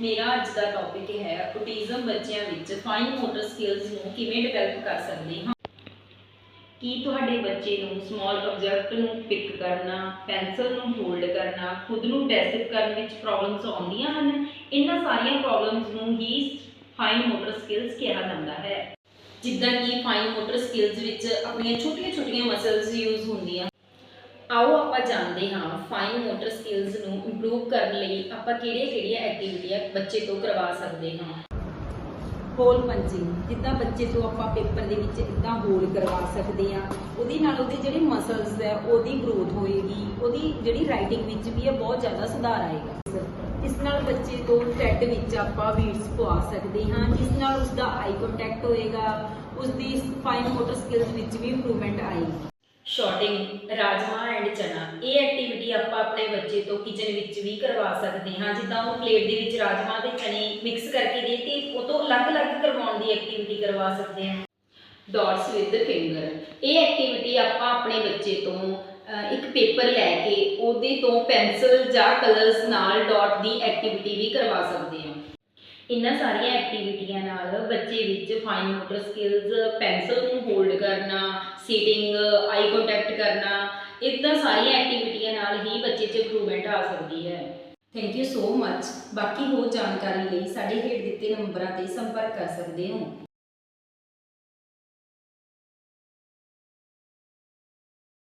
ਮੇਰਾ ਅੱਜ ਦਾ ਟੌਪਿਕ ਹੈ ਔਟਿਜ਼ਮ ਬੱਚਿਆਂ ਵਿੱਚ ਫਾਈਨ ਮੋਟਰ ਸਕਿੱਲਸ ਨੂੰ ਕਿਵੇਂ ਡਿਵੈਲਪ ਕਰ ਸਕਦੇ ਹਾਂ। ਕੀ ਤੁਹਾਡੇ ਬੱਚੇ ਨੂੰ ਸਮਾਲ ਆਬਜੈਕਟ ਨੂੰ ਪਿਕ ਕਰਨਾ ਪੈਨਸਲ ਨੂੰ ਹੋਲਡ ਕਰਨਾ, ਖੁਦ ਨੂੰ ਡੈਸਿਪ ਕਰਨ ਵਿੱਚ ਪ੍ਰੋਬਲਮਸ ਆਉਂਦੀਆਂ ਹਨ? ਇਹਨਾਂ ਸਾਰੀਆਂ ਪ੍ਰੋਬਲਮਸ ਨੂੰ ਹੀ ਫਾਈਨ ਮੋਟਰ ਸਕਿੱਲਸ ਕਿਹਾ ਜਾਂਦਾ ਹੈ। ਜਿੱਦਾਂ ਕਿ ਫਾਈਨ ਮੋਟਰ ਸਕਿੱਲਸ ਵਿੱਚ ਆਪਣੀਆਂ ਛੋਟੀਆਂ-ਛੋਟੀਆਂ ਮਸਲਸ ਯੂਜ਼ ਹੁੰਦੀਆਂ ਆਓ ਆਪਾਂ ਜਾਣਦੇ ਹਾਂ ਫਾਈਨ ਮੋਟਰ ਸਕਿੱਲਸ ਨੂੰ ਇੰਪਰੂਵ ਕਰਨ ਲਈ ਆਪਾਂ ਕਿਹੜੀਆਂ-ਕਿਹੜੀਆਂ ਐਕਟੀਵਿਟੀਆਂ ਬੱਚੇ ਤੋਂ ਕਰਵਾ ਸਕਦੇ ਹਾਂ। ਹੋਲ ਪੰਚਿੰਗ ਜਿੱਦਾਂ ਬੱਚੇ ਤੋਂ ਆਪਾਂ ਪੇਪਰ ਦੇ ਵਿੱਚ ਇਦਾਂ ਹੋਲ ਕਰਵਾ ਸਕਦੇ ਆ ਉਹਦੇ ਨਾਲ ਉਹਦੇ ਜਿਹੜੇ ਮਸਲਸ ਹੈ ਉਹਦੀ ਗਰੋਥ ਹੋਏਗੀ, ਉਹਦੀ ਜਿਹੜੀ ਰਾਈਟਿੰਗ ਵਿੱਚ ਵੀ ਹੈ ਬਹੁਤ ਜ਼ਿਆਦਾ ਸੁਧਾਰ ਆਏਗਾ। ਇਸ ਨਾਲ ਬੱਚੇ ਤੋਂ ਥ੍ਰੈਡ ਵਿੱਚ ਆਪਾਂ ਵੀਡਸ ਪਵਾ ਸਕਦੇ ਹਾਂ, ਜਿਸ ਨਾਲ ਉਸਦਾ ਆਈ ਕੰਟੈਕਟ ਹੋਏਗਾ, ਉਸਦੀ ਫਾਈਨ ਮੋਟਰ ਸਕਿੱਲਸ ਵਿੱਚ ਵੀ ਇੰਪਰੂਵਮੈਂਟ ਆਏਗੀ। ਸ਼ਾਰਟਿੰਗ ਰਾਜਮਾ ਐਂਡ ਚਨਾ। ਇਹ ਐਕਟੀਵਿਟੀ ਆਪਾਂ ਆਪਣੇ ਬੱਚੇ ਤੋਂ ਕਿਚਨ ਵਿੱਚ ਵੀ ਕਰਵਾ ਸਕਦੇ ਹਾਂ। ਜਿੱਦਾਂ ਉਹ ਪਲੇਟ ਦੇ ਵਿੱਚ ਰਾਜਮਾ ਤੇ ਚਨੇ ਮਿਕਸ ਕਰਕੇ ਦੇ ਤੇ ਉਹ ਤੋਂ ਅਲੱਗ-ਅਲੱਗ ਕਰਵਾਉਣ ਦੀ ਐਕਟੀਵਿਟੀ ਕਰਵਾ ਸਕਦੇ ਹਾਂ। ਡਾਟਸ ਵਿਦ ਫਿੰਗਰ ਇਹ ਐਕਟੀਵਿਟੀ ਆਪਾਂ ਆਪਣੇ ਬੱਚੇ ਤੋਂ ਇੱਕ ਪੇਪਰ ਲੈ ਕੇ ਉਹਦੇ ਤੋਂ ਪੈਨਸਲ ਜਾਂ ਕਲਰਸ ਨਾਲ ਡਾਟ ਦੀ ਐਕਟੀਵਿਟੀ ਵੀ ਕਰਵਾ ਸਕਦੇ ਹਾਂ। ਇਹਨਾਂ ਸਾਰੀਆਂ ਐਕਟੀਵਿਟੀਆਂ ਨਾਲ ਬੱਚੇ ਵਿੱਚ ਫਾਈਨ ਮੋਟਰ ਸਕਿੱਲਸ ਪੈਨਸਲ ਨੂੰ ਹੋਲਡ ਕਰਨਾ ਸੀਟਿੰਗ ਆਈ ਕੰਟੈਕਟ ਕਰਨਾ, ਇਦਾਂ ਸਾਰੀਆਂ ਐਕਟੀਵਿਟੀਆਂ ਨਾਲ ਹੀ ਬੱਚੇ 'ਚ ਇੰਪਰੂਵਮੈਂਟ ਆ ਸਕਦੀ ਹੈ। ਥੈਂਕ ਯੂ ਸੋ ਮੱਚ ਬਾਕੀ ਹੋਰ ਜਾਣਕਾਰੀ ਲਈ ਸਾਡੇ ਹੇਠ ਦਿੱਤੇ ਨੰਬਰਾਂ ਤੇ ਸੰਪਰਕ ਕਰ ਸਕਦੇ ਹੋ।